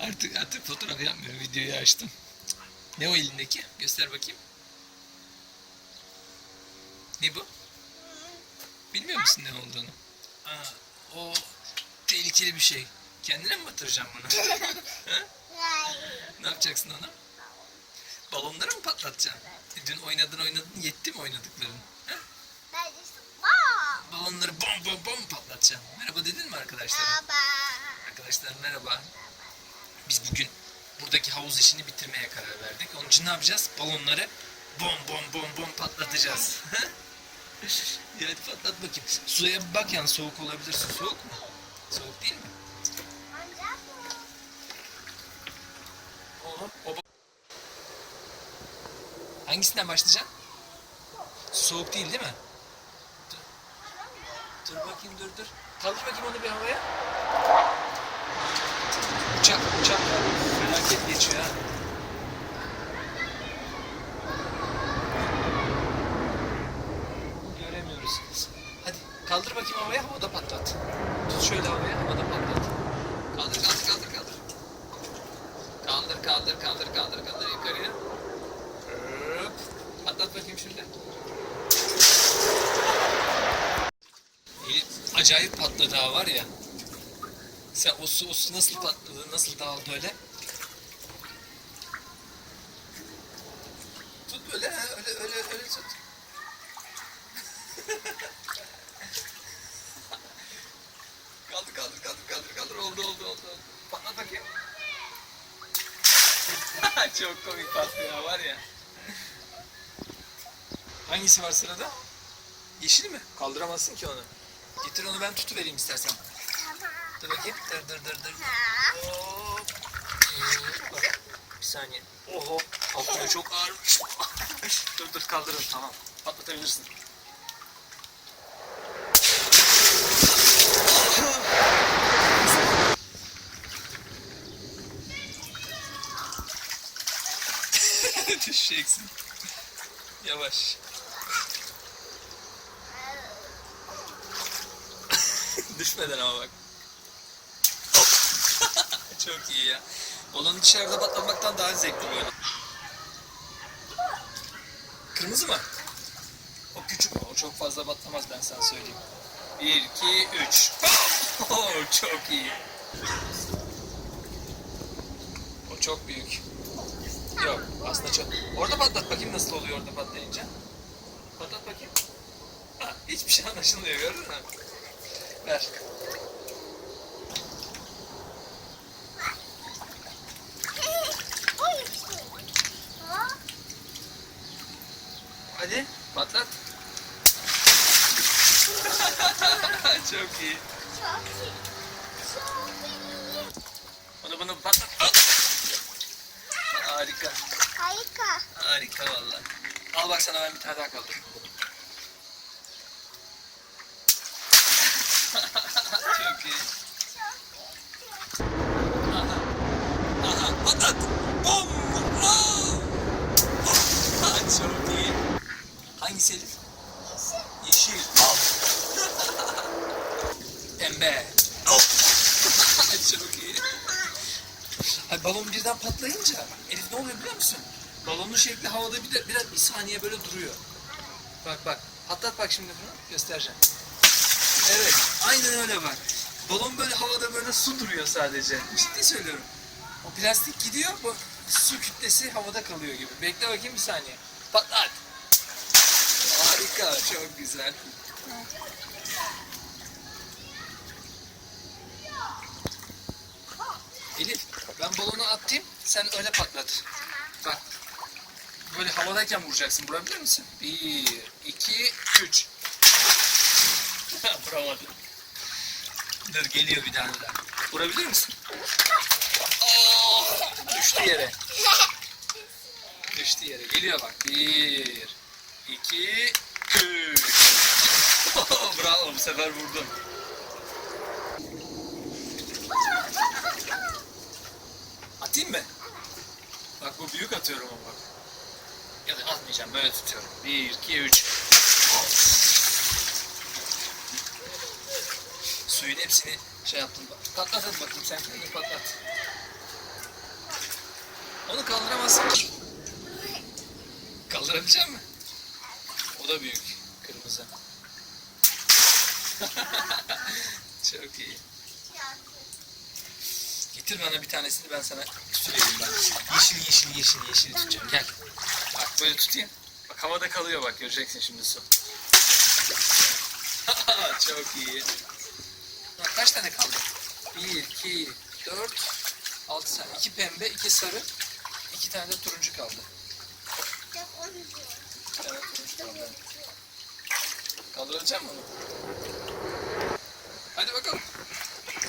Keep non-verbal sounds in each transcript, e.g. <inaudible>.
artık artık fotoğraf yapmıyorum. Videoyu açtım. Ne o elindeki? Göster bakayım. Ne bu? Bilmiyor musun ne olduğunu? Aa, o tehlikeli bir şey. Kendine mi batıracaksın bunu? <laughs> Ne yapacaksın ona? Balonları mı patlatacaksın? E, Dün oynadın oynadın yetti mi oynadıkların? Ha? Balonları bom bom bom patlatacaksın. Merhaba dedin mi arkadaşlara? Arkadaşlar merhaba. Biz bugün buradaki havuz işini bitirmeye karar verdik. Onun için ne yapacağız? Balonları bom bom bom bom patlatacağız. <laughs> ya hadi patlat bakayım. Suya bir bak yani soğuk olabilir. Soğuk mu? Soğuk değil mi? Hangisinden başlayacaksın? Soğuk değil değil mi? Dur. Dur bakayım dur dur. Kaldır bakayım onu bir havaya. Uçak uçak felaket geçiyor ha. Göremiyoruz. Hadi kaldır bakayım havaya havada patlat. Tut şöyle havaya havada patlat. Kaldır kaldır kaldır kaldır. Kaldır kaldır kaldır kaldır kaldır yukarıya. Hop. Patlat bakayım şimdi. Acayip patladı ha var ya. Sen o su, o su nasıl patladı, nasıl dağıldı öyle? Tut böyle, öyle öyle öyle tut. <laughs> kaldır kaldır kaldır kaldır kaldır oldu oldu oldu. oldu. Patlat bakayım. <laughs> Çok komik patlıyor var ya. Hangisi var sırada? Yeşil mi? Kaldıramazsın ki onu. Getir onu ben tutuvereyim istersen. Dur bakayım. Dur dur dur dur. Hop. Ee, Bak. Bir saniye. Oho. Patlıyor çok ağırmış. <laughs> dur dur kaldırın tamam. Patlatabilirsin. <laughs> Düşeceksin. Yavaş. <laughs> Düşmeden ama bak. Çok iyi ya. Balonu dışarıda patlamaktan daha zevkli böyle. Kırmızı mı? O küçük o çok fazla patlamaz ben sana söyleyeyim. Bir, iki, üç. <laughs> Oh, çok iyi. O çok büyük. Yok aslında çok. Orada patlat bakayım nasıl oluyor orada patlayınca. Patlat bakayım. Ha, hiçbir şey anlaşılmıyor gördün mü? Ver. Hadi patlat. <laughs> Çok iyi. Onu bunu patlat. Al. Harika. Harika valla. Al bak sana ben bir tane daha kaldır. Çok iyi. Aha. Aha. Patlat. Bom. Aa. Ah, Çok iyi. Hangisi Elif? Yeşil. Al. <laughs> Pembe. Al. <laughs> Çok iyi. Hayır, balon birden patlayınca Elif ne oluyor biliyor musun? Balonun şekli havada bir de biraz bir saniye böyle duruyor. Bak bak. Patlat bak şimdi bunu. Göstereceğim. Evet. Aynen öyle bak. Balon böyle havada böyle su duruyor sadece. Ciddi söylüyorum. O plastik gidiyor. Bu su kütlesi havada kalıyor gibi. Bekle bakayım bir saniye. Patlat. Harika. Çok güzel. Elif ben balonu atayım. Sen öyle patlat. Bak. Böyle havadayken vuracaksın. Vurabilir misin? Bir, iki, üç. <laughs> Vuramadın. Dur geliyor bir tane daha. Vurabilir misin? Oh, düştü yere. Düştü yere. Geliyor bak. Bir, iki. Bravo bu sefer vurdum. Atayım mı? Bak bu büyük atıyorum ama bak. Ya da atmayacağım böyle tutuyorum. Bir, iki, üç. Suyun hepsini şey yaptım. Patlat hadi bakayım sen kendini patlat. Onu kaldıramazsın ki. Kaldırabilecek misin? O da büyük. Kırmızı. <laughs> Çok iyi. Getir bana bir tanesini ben sana tutayım ben. Yeşil yeşil yeşil yeşil tutacağım. Gel. Bak böyle tutayım. Bak havada kalıyor bak göreceksin şimdi su. <laughs> Çok iyi. Bak kaç tane kaldı? 1, 2, 4, 6 tane. 2 pembe, 2 sarı, 2 tane de turuncu kaldı. Bir tane turuncu kaldı. Kaldırabilecek misin onu? Hadi bakalım.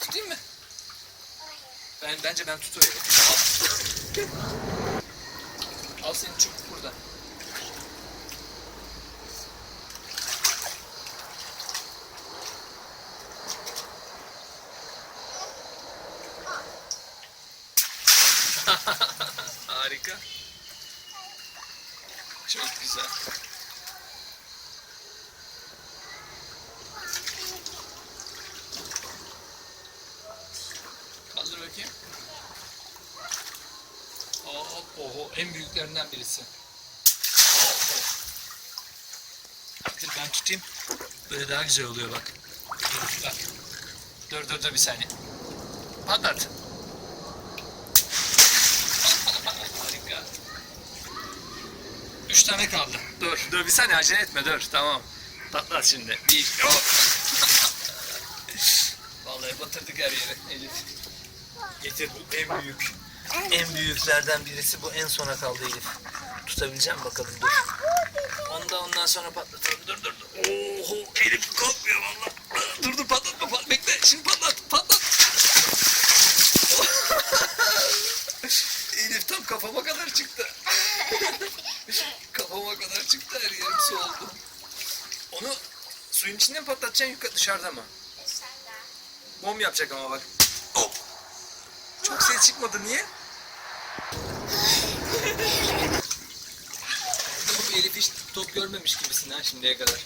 Tutayım mı? Ben bence ben tutuyorum. Al. Al senin çubuk burada. <laughs> Harika. Çok güzel. Kaldır bakayım. Hop, oho, en büyüklerinden birisi. Dur ben tutayım. Böyle daha güzel oluyor bak. Dur, bak. Dur dur dur bir saniye. Patlat. Harika. Üç tane kaldı. Dur. Dur bir saniye acele etme dur. Tamam. Patlat şimdi. Bir. Hop. Vallahi batırdık her yere Elif. Getir bu en büyük. En büyüklerden birisi bu en sona kaldı Elif. Tutabileceğim bakalım dur. Onu da ondan sonra patlatalım. Dur dur dur. Oho Elif korkmuyor valla. Dur dur patlatma pat bekle. Şimdi patlat patlat. Elif tam kafama kadar çıktı. <laughs> kafama kadar çıktı her yerim su oldu. Onu suyun içinde mi patlatacaksın yukarı dışarıda mı? Bom yapacak ama bak. Hop. Çok ses çıkmadı niye? Elif hiç top görmemiş gibisin ha şimdiye kadar.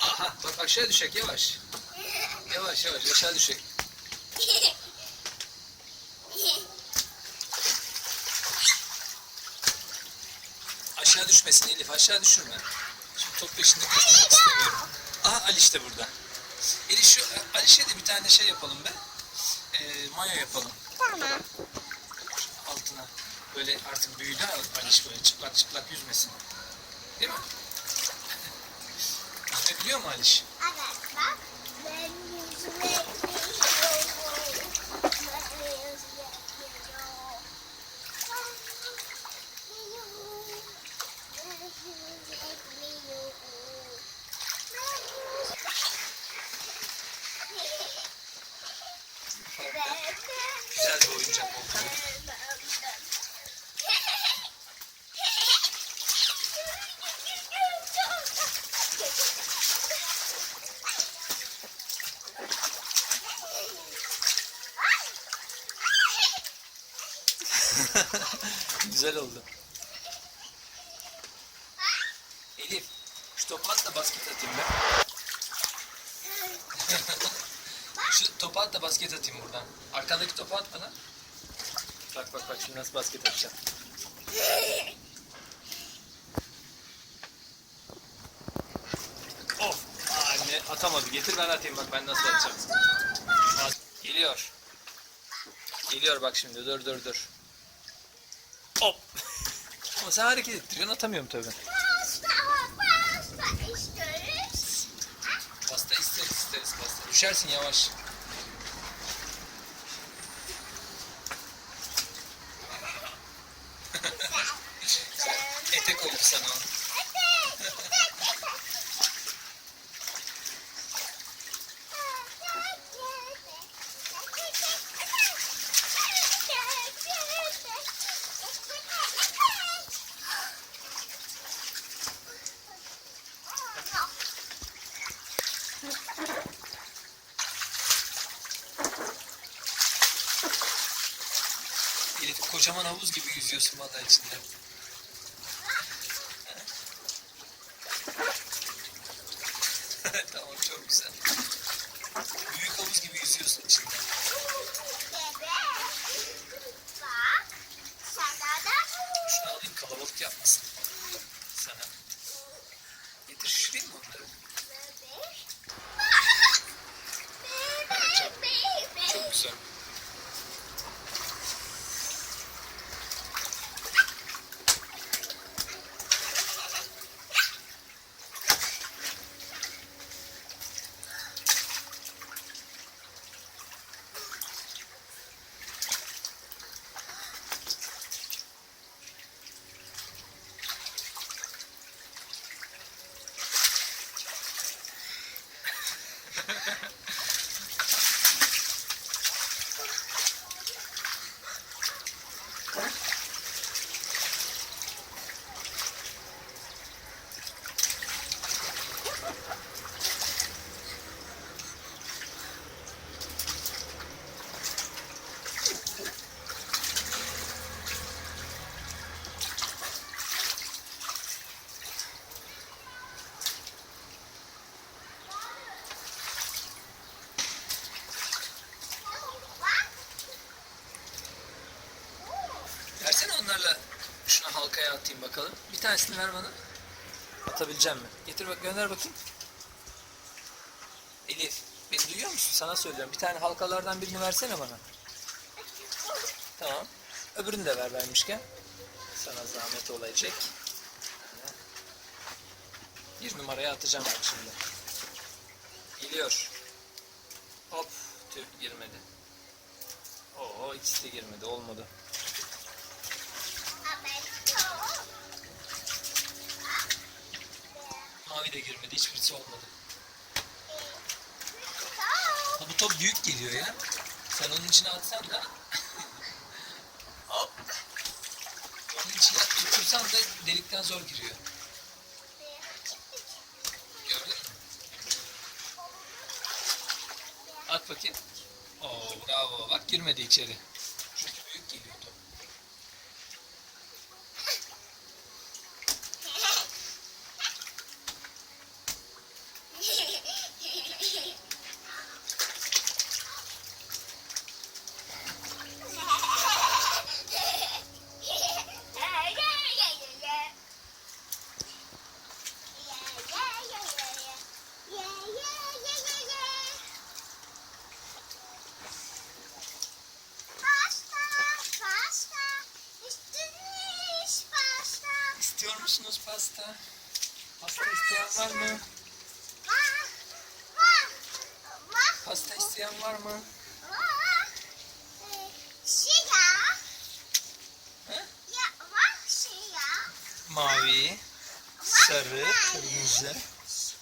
Aha bak aşağı düşecek yavaş. Yavaş yavaş aşağı düşecek. Aşağı düşmesin Elif aşağı düşürme. Şimdi top peşinde koşmak istemiyorum. Aha Ali de burada. Elif şu Alişe de bir tane şey yapalım be. Ee, mayo yapalım Tamam. Böyle artık büyüdü Aliş böyle çıplak çıplak yüzmesin. Değil mi? <laughs> Yüzme biliyor mu Aliş? Evet bak. Ben yüzme biliyorum. Ben yüzme biliyorum. Ben yüzme biliyorum. Güzel bir oyuncak oldu. Güzel oldu. Elif, şu topu at da basket atayım ben. <laughs> Şu topu at da basket atayım buradan. Arkandaki topu at bana. Bak bak bak şimdi nasıl basket atacağım. Of! Anne atamadı. Getir ben atayım bak ben nasıl atacağım. Geliyor. Geliyor bak şimdi dur dur dur. Hop! Ama sen hareket ettiriyorsun atamıyorum tabii. Pasta, pasta isteriz. Pasta isteriz isteriz pasta. Düşersin yavaş. Etek oldu sana o. Elif kocaman havuz gibi yüzüyorsun valla içinde. tamam çok güzel. Büyük havuz gibi yüzüyorsun içinde. Bak, sana da halkaya atayım bakalım. Bir tanesini ver bana. Atabileceğim mi? Getir bak gönder bakayım. Elif beni duyuyor musun? Sana söylüyorum. Bir tane halkalardan birini versene bana. Tamam. Öbürünü de ver vermişken. Sana zahmet olacak. Bir numaraya atacağım ben şimdi. Geliyor. Hop. Tüh girmedi. Oo ikisi de girmedi. Olmadı. Mavi de girmedi. Hiçbirisi olmadı. Ha, bu top büyük geliyor ya. Sen onun içine atsan da <laughs> Hop. Onun içine tuttursan da delikten zor giriyor. Gördün mü? At bakayım. Oo bravo. Bak girmedi içeri. Çünkü büyük geliyor top. Pasta, pasta, üstünüz pasta. İstiyor musunuz pasta? Pasta isteyen var mı? Pasta isteyen var mı? Mavi, sarı, kırmızı. kırmızı.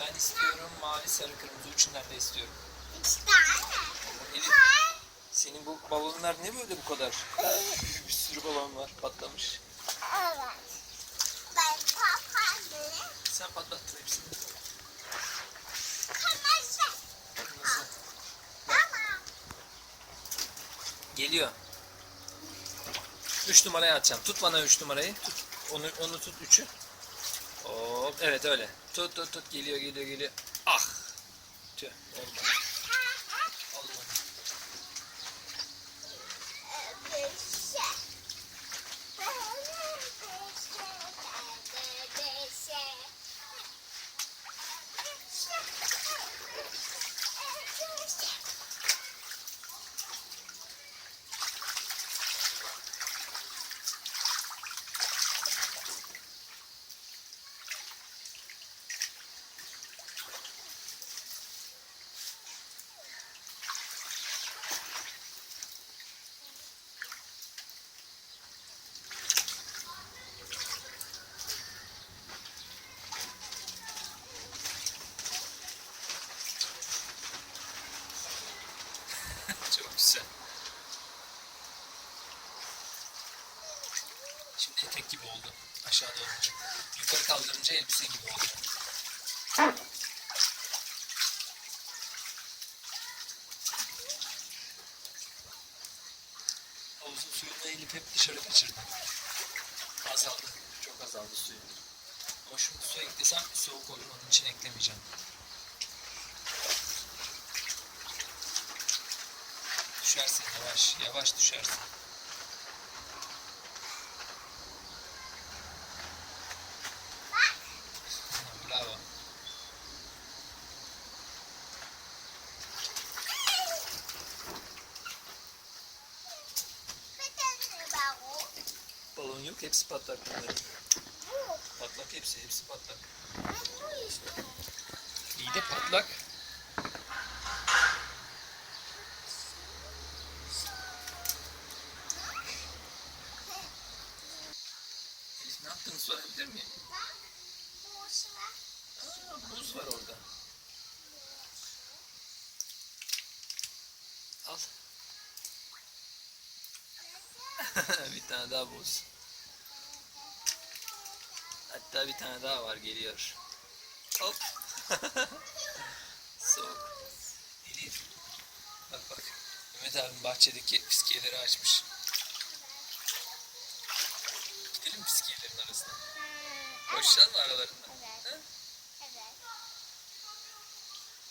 Ben istiyorum mavi, sarı, kırmızı. Üçünden de istiyorum. Üç tane. Elif. Senin bu balonlar ne böyle bu kadar? <laughs> Bir sürü balon var patlamış. Evet. Ben kapadım. Sen patlattın hepsini. Kırmızı. Kırmızı. Tamam. Geliyor. Üç numaraya atacağım. Tut bana üç numarayı. Tut. Onu, onu tut üçü. Hop. Evet öyle. Tut tut tut. Geliyor geliyor geliyor. Ah. Tüh. Olmadı. Öpüşe. Öpüşe. Öpüşe. Öpüşe. Çok güzel. Şimdi etek gibi oldu. Aşağıda olunca. Yukarı kaldırınca elbise gibi oldu. Havuzun suyunu elip hep dışarı kaçırdım. Azaldı. Çok azaldı suyu. Ama şu su eklesem soğuk olur. Onun için eklemeyeceğim. Düşersin yavaş. Yavaş düşersin. Bravo. Bir tane balon. Balon yok. Hepsi patlak bunların. Bu. Patlak hepsi. Hepsi patlak. İyi de patlak. Elif ne yaptığını sorabilir miyim? Aa, buz var orada. Al. <laughs> bir tane daha buz. Hatta bir tane daha var geliyor. Hop. <laughs> Soğuk. Elif. Bak bak. Mehmet abim bahçedeki fiskiyeleri açmış. Gidelim fiskiyelerin arasına. Koşacağız mı aralarında? Evet.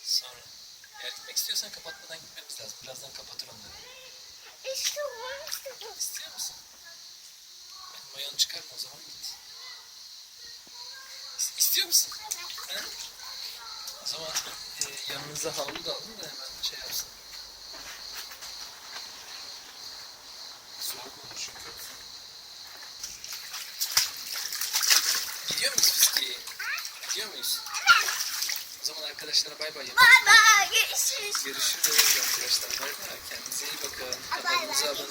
Sonra. Eğer gitmek istiyorsan kapatmadan gitmemiz lazım. Birazdan kapatır onları. İşte bu. İstiyor musun? Benim ayağını çıkarma o zaman git. İs- İstiyor musun? Evet. O zaman e, yanınıza havlu da alın da hemen şey yapsın. Soğuk olur çünkü. Gidiyor muyuz fiskeye? Gidiyor muyuz? O zaman arkadaşlara bay bay yapalım. Bay bay. Görüşürüz. Görüşürüz arkadaşlar. Bay bay. Kendinize iyi bakın. Kanalımıza abone